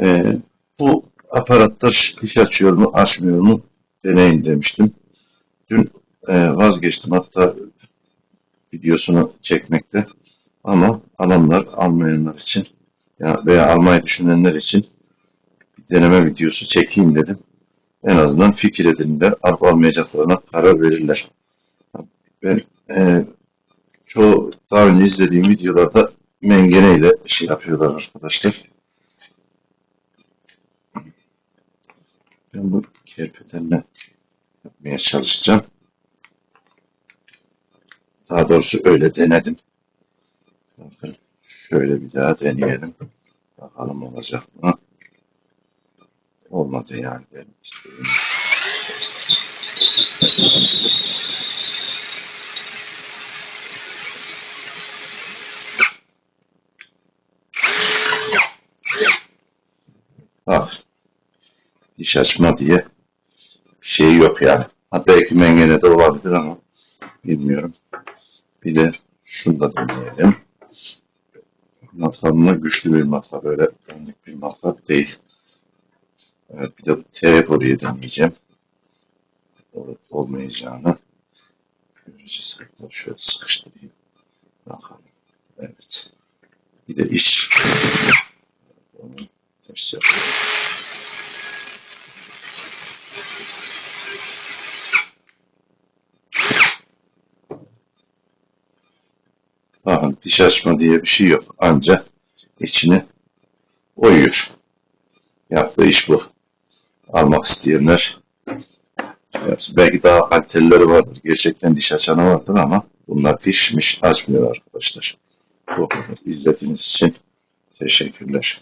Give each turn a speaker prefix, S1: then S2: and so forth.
S1: Ee, bu aparatlar diş açıyor mu açmıyor mu deneyin demiştim. Dün e, vazgeçtim hatta videosunu çekmekte. Ama alanlar almayanlar için ya veya almayı düşünenler için bir deneme videosu çekeyim dedim. En azından fikir edinirler, alıp almayacaklarına karar verirler. Ben e, çoğu daha önce izlediğim videolarda mengene ile şey yapıyorlar arkadaşlar. Ben bu kerpetenle yapmaya çalışacağım. Daha doğrusu öyle denedim. Bakın şöyle bir daha deneyelim. Bakalım olacak mı? Olmadı yani benim isteğim. Bak. Diş açma diye bir şey yok yani. Ha belki mengene de olabilir ama bilmiyorum. Bir de şunu da deneyelim. Matkabımla güçlü bir matkap. Öyle dandik bir matkap değil. Evet bir de T oraya deneyeceğim. Olup olmayacağını göreceğiz. Hatta şöyle sıkıştırayım. Bakalım. Evet. Bir de iş. Onu ters yapıyorum. Bakın diş açma diye bir şey yok. Anca içini oyuyor. Yaptığı iş bu. Almak isteyenler. Belki daha kalitelileri vardır. Gerçekten diş açanı vardır ama bunlar dişmiş açmıyor arkadaşlar. Bu kadar. İzlediğiniz için teşekkürler.